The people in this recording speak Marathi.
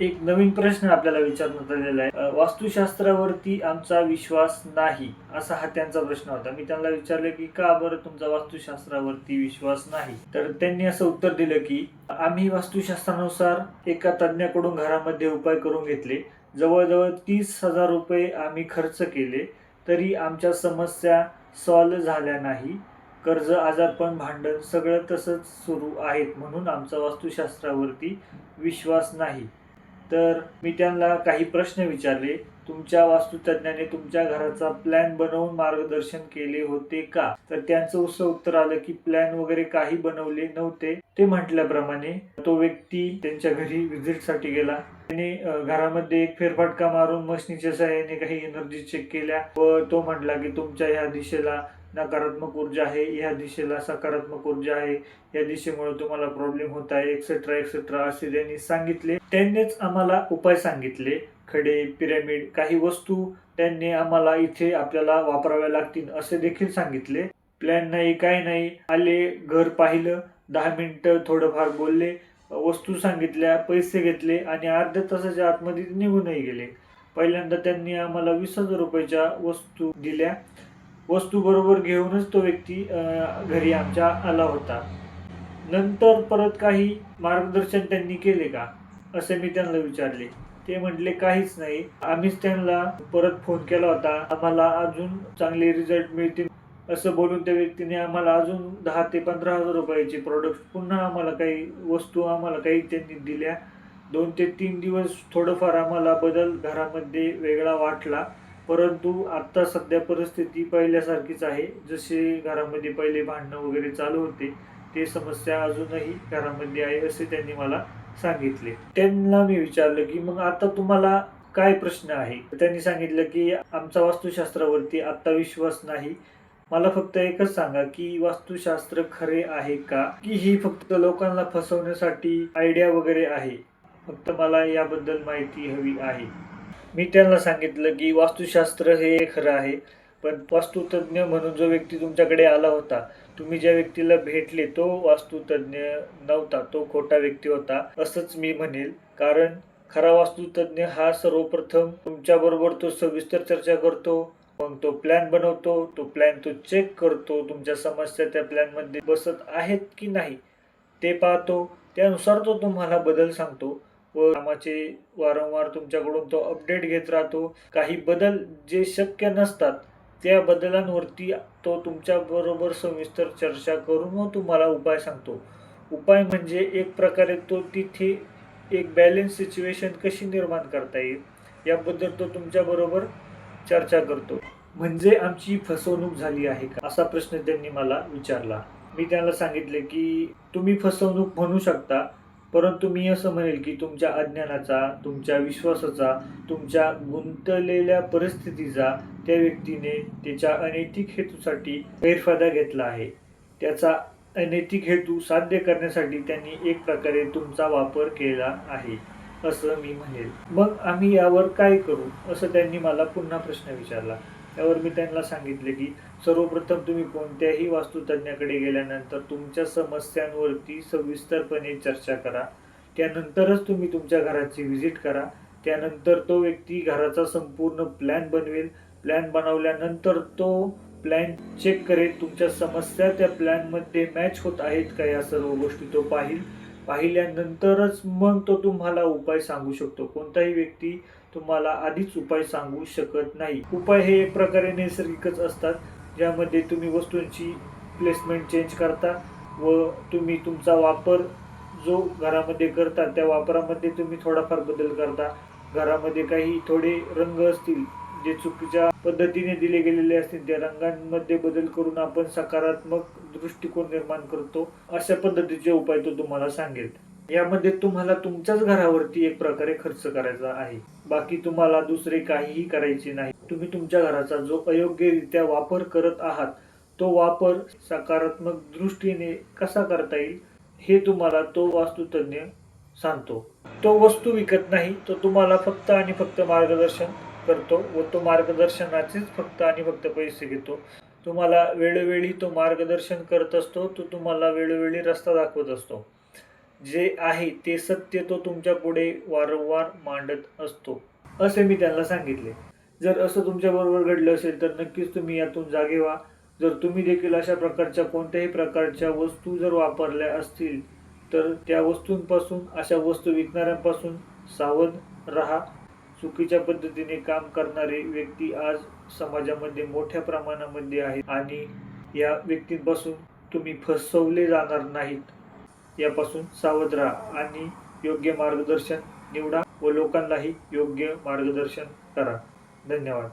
एक नवीन प्रश्न आपल्याला विचारण्यात आलेला आहे. वास्तुशास्त्रावरती आमचा विश्वास नाही असा हा त्यांचा प्रश्न होता. मी त्यांना विचारलं की का बरं तुमचा वास्तुशास्त्रावरती विश्वास नाही? तर त्यांनी असं उत्तर दिलं की आम्ही वास्तुशास्त्रानुसार एका तज्ज्ञाकडून घरामध्ये उपाय करून घेतले. जवळजवळ तीस हजार रुपये आम्ही खर्च केले तरी आमच्या समस्या सॉल्व झाल्या नाही. कर्ज आजारपण भांडण सगळं तसंच सुरू आहेत म्हणून आमचा वास्तुशास्त्रावरती विश्वास नाही. तर मी त्यांना काही प्रश्न विचारले तुमच्या वास्तुतज्ञाने तुमच्या घराचा प्लॅन बनवून मार्गदर्शन केले होते का? तर त्यांचं उसं उत्तर आलं की प्लॅन वगैरे काही बनवले नव्हते. ते म्हटल्याप्रमाणे तो व्यक्ती त्यांच्या घरी व्हिजिटसाठी गेला. त्याने घरामध्ये एक फेरफटका मारून मशनीच्या सहाय्याने काही एनर्जी चेक केल्या व तो म्हटला की तुमच्या ह्या दिशेला नकारात्मक ऊर्जा आहे ह्या दिशेला सकारात्मक ऊर्जा आहे या दिशेमुळे तुम्हाला प्रॉब्लेम होत आहे एक्सेट्रा एक्सेट्रा असे त्यांनी सांगितले. त्यांनीच आम्हाला उपाय सांगितले. खडे पिरॅमिड काही वस्तू त्यांनी आम्हाला इथे आपल्याला वापराव्या लागतील असे देखील सांगितले. प्लॅन नाही काय नाही आले घर पाहिलं दहा मिनटं थोडंफार बोलले वस्तू सांगितल्या पैसे घेतले आणि अर्ध्या तासाच्या आतमध्ये निघूनही गेले. पहिल्यांदा त्यांनी आम्हाला वीस हजार रुपयाच्या वस्तू दिल्या. वस्तू बरोबर घेऊनच तो व्यक्ती घरी आमच्या आला होता. नंतर परत काही मार्गदर्शन त्यांनी केले का? असे मी त्यांना विचारले. ते म्हटले काहीच नाही. आम्हीच त्यांना परत फोन केला होता. आम्हाला अजून चांगले रिझल्ट मिळतील. असं बोलून त्या व्यक्तीने आम्हाला अजून दहा ते पंधरा हजार रुपयाचे प्रोडक्ट पुन्हा आम्हाला काही वस्तू आम्हाला काही त्यांनी दिल्या. दोन ते तीन दिवस थोडंफार आम्हाला बदल घरामध्ये वेगळा वाटला. परंतु आता सध्या परिस्थिती पहिल्यासारखीच आहे. जसे घरामध्ये पहिले भांडणं वगैरे चालू होते ते समस्या अजूनही घरामध्ये आहे असे त्यांनी मला सांगितले. त्यांना मी विचारलं की मग आता तुम्हाला काय प्रश्न आहे? त्यांनी सांगितलं की आमचा वास्तुशास्त्रावरती आत्ता विश्वास नाही. मला फक्त एकच सांगा की वास्तुशास्त्र खरे आहे का? की ही फक्त लोकांना फसवण्यासाठी आयडिया वगैरे आहे? फक्त मला याबद्दल माहिती हवी आहे. मी त्यांना सांगितलं की वास्तुशास्त्र हे खरं आहे पण वास्तुतज्ञ म्हणून जो व्यक्ती तुमच्याकडे आला होता तुम्ही ज्या व्यक्तीला भेटले तो वास्तुतज्ञ नव्हता तो खोटा व्यक्ती होता असंच मी म्हणेल. कारण खरा वास्तुतज्ञ हा सर्वप्रथम तुमच्याबरोबर तो सविस्तर चर्चा करतो मग तो प्लॅन बनवतो तो प्लॅन तो चेक करतो तुमच्या समस्या त्या प्लॅनमध्ये बसत आहेत की नाही ते पाहतो त्यानुसार तो तुम्हाला बदल सांगतो. व कामाचे वारंवार तुमच्याकडून तो अपडेट घेत राहतो. काही बदल जे शक्य नसतात त्या बदलांवरती तो तुमच्या बरोबर सविस्तर चर्चा करून व तुम्हाला उपाय सांगतो. उपाय म्हणजे एक प्रकारे तो तिथे एक बॅलेन्स सिच्युएशन कशी निर्माण करता येईल याबद्दल तो तुमच्या बरोबर चर्चा करतो. म्हणजे आमची फसवणूक झाली आहे का? असा प्रश्न त्यांनी मला विचारला. मी त्यांना सांगितले की तुम्ही फसवणूक म्हणू शकता परंतु मी असं म्हणेल की तुमच्या अज्ञानाचा तुमच्या विश्वासाचा तुमच्या गुंतलेल्या परिस्थितीचा त्या व्यक्तीने त्याच्या अनैतिक हेतूसाठी गैरफायदा घेतला आहे. त्याचा अनैतिक हेतू साध्य करण्यासाठी त्यांनी एक प्रकारे तुमचा वापर केला आहे असं मी म्हणेल. मग आम्ही यावर काय करू असं त्यांनी मला पुन्हा प्रश्न विचारला. त्यावर मी त्यांना सांगितले की सर्वप्रथम तुम्ही कोणत्याही वास्तुतज्ञाकडे गेल्यानंतर तुमच्या समस्यांवरती सविस्तरपणे चर्चा करा. त्यानंतरच तुम्ही तुमच्या घराची व्हिजिट करा. त्यानंतर तो व्यक्ती घराचा संपूर्ण प्लॅन बनवेल. प्लॅन बनवल्यानंतर तो प्लॅन चेक करेल तुमच्या समस्या त्या प्लॅनमध्ये मॅच होत आहेत का या सर्व गोष्टी तो पाहिल. पाहिल्यानंतरच मग तो तुम्हाला उपाय सांगू शकतो. कोणताही व्यक्ती तुम्हाला आधीच उपाय सांगू शकत नाही. उपाय हे एक प्रकारे नैसर्गिकच असतात ज्यामध्ये तुम्ही वस्तूंची प्लेसमेंट चेंज करता व तुम्ही तुमचा वापर जो घरामध्ये करता त्या वापरामध्ये तुम्ही थोडाफार बदल करता. घरामध्ये काही थोडे रंग असतील जे चुकीच्या पद्धतीने दिले गेलेले असतील त्या रंगांमध्ये बदल करून आपण सकारात्मक दृष्टिकोन निर्माण करतो. अशा पद्धतीचे उपाय तो तुम्हाला सांगेल. यामध्ये तुम्हाला तुमच्याच घरावरती एक प्रकारे खर्च करायचा आहे. बाकी तुम्हाला दुसरे काहीही करायचे नाही. तुम्ही तुमच्या घराचा जो अयोग्यरित्या वापर करत आहात तो वापर सकारात्मक दृष्टीने कसा करता येईल हे तुम्हाला तो वास्तुतज्ञ सांगतो. तो वस्तू विकत नाही तो तुम्हाला फक्त आणि फक्त मार्गदर्शन करतो व तो मार्गदर्शनाचेच फक्त आणि फक्त पैसे घेतो. तुम्हाला वेळोवेळी तो मार्गदर्शन करत असतो तो तुम्हाला वेळोवेळी रस्ता दाखवत असतो. जे आहे ते सत्य तो तुमच्यापुढे वारंवार मांडत असतो असे मी त्यांना सांगितले. जर असं तुमच्याबरोबर घडलं असेल तर नक्कीच तुम्ही यातून जागे व्हा. जर तुम्ही देखील अशा प्रकारच्या कोणत्याही प्रकारच्या वस्तू जर वापरल्या असतील तर त्या वस्तूंपासून अशा वस्तू विकणाऱ्यांपासून सावध रहा. चुकीच्या पद्धतीने काम करणारे व्यक्ती आज समाजामध्ये मोठ्या प्रमाणामध्ये आहेत आणि या व्यक्तींपासून तुम्ही फसवले जाणार नाहीत. यापासून सावध राहा आणि योग्य मार्गदर्शन निवडा व लोकांनाही योग्य मार्गदर्शन करा. धन्यवाद.